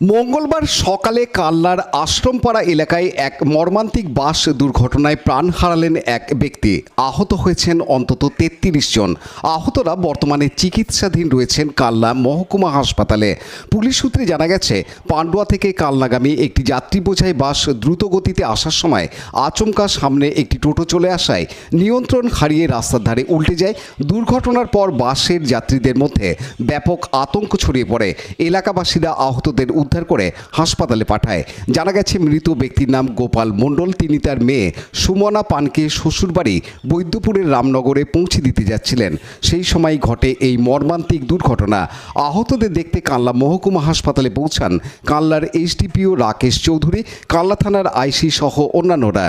মঙ্গলবার সকালে কাল্লার আশ্রমপাড়া এলাকায় এক মর্মান্তিক বাস দুর্ঘটনায় প্রাণ হারালেন এক ব্যক্তি। আহত হয়েছেন অন্তত তেত্রিশ জন। আহতরা বর্তমানে চিকিৎসাধীন রয়েছেন কাল্লা মহকুমা হাসপাতালে। পুলিশ সূত্রে জানা গেছে, পান্ডুয়া থেকে কালনাগামী একটি যাত্রী বোঝাই বাস দ্রুত গতিতে আসার সময় আচমকা সামনে একটি টোটো চলে আসায় নিয়ন্ত্রণ হারিয়ে রাস্তার ধারে উল্টে যায়। দুর্ঘটনার পর বাসের যাত্রীদের মধ্যে ব্যাপক আতঙ্ক ছড়িয়ে পড়ে। এলাকাবাসীরা আহতদের উদ্ধার করে হাসপাতালে পাঠায়। জানা গেছে মৃত ব্যক্তির নাম গোপাল মণ্ডল। তিনি তার মেয়ে সুমনা পানকে শ্বশুরবাড়ি বৈদ্যপুরের রামনগরে পৌঁছে দিতে যাচ্ছিলেন। সেই সময় ঘটে এই মর্মান্তিক দুর্ঘটনা। আহতদের দেখতে কানলা মহকুমা হাসপাতালে পৌঁছান কানলার এইচডিপিও রাকেশ চৌধুরী কানলা থানার আইসি সহ অন্যান্যরা।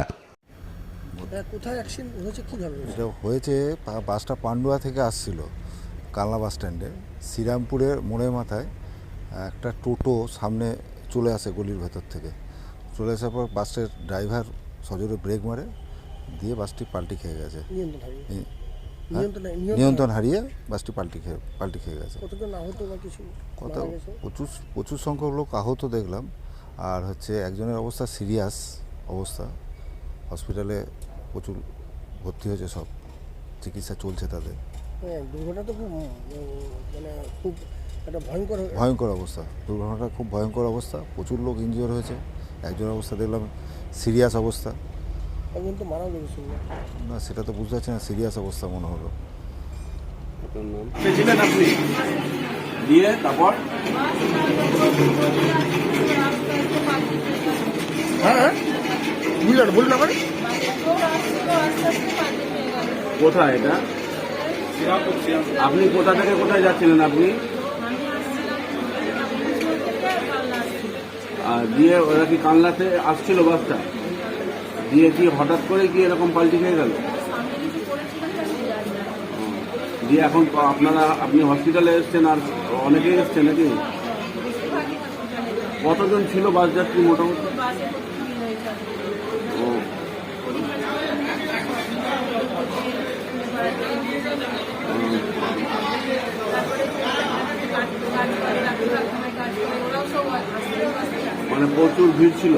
কোথায় অ্যাক্সিডেন্ট হয়েছে কী এটা হয়েছে বাসটা পান্ডুয়া থেকে আসছিল কালনা বাস স্ট্যান্ডে শ্রীরামপুরের মোড়ের মাথায়। একটা টোটো সামনে চলে আসে গলির ভেতর থেকে। চলে আসার পর বাসের ড্রাইভার সজোরে ব্রেক মারে দিয়ে বাসটি পাল্টি খেয়ে গেছে। নিয়ন্ত্রণ হারিয়ে। হারিয়ে বাসটি পাল্টি খেয়ে পাল্টি খেয়ে গেছে। কত প্রচুর প্রচুর সংখ্যক লোক আহত দেখলাম। আর হচ্ছে একজনের অবস্থা সিরিয়াস অবস্থা। হসপিটালে প্রচুর ভর্তি হয়েছে সব। চিকিৎসা চলছে তাদের। হ্যাঁ দুর্ঘটনা তো খুব মানে খুব একটা ভয়ঙ্কর ভয়ঙ্কর অবস্থা। দুর্ঘটনাটা খুব ভয়ঙ্কর অবস্থা। প্রচুর লোক ইনজিওর হয়েছে। একজনের অবস্থা দেখলাম সিরিয়াস অবস্থা। একজন তো মারাও গেছে। না সেটা তো বুঝতে পারছি না সিরিয়াস অবস্থা মনে হলো। ছিলেন আপনি? দিয়ে তারপর? হ্যাঁ হ্যাঁ। বুঝলেন বলুন কোথায় এটা? আপনি কোথা থেকে কোথায় যাচ্ছিলেন আপনি আর দিয়ে ওরা কি কানলাতে আসছিল বাসটা? দিয়ে কি হঠাৎ করে কি এরকম পাল্টি খেয়ে গেল? দিয়ে এখন আপনারা আপনি হসপিটালে এসছেন আর অনেকেই এসছেন নাকি? কতজন ছিল বাস যাত্রী মোটামুটি? ও। মানে প্রচুর ভিড় ছিল।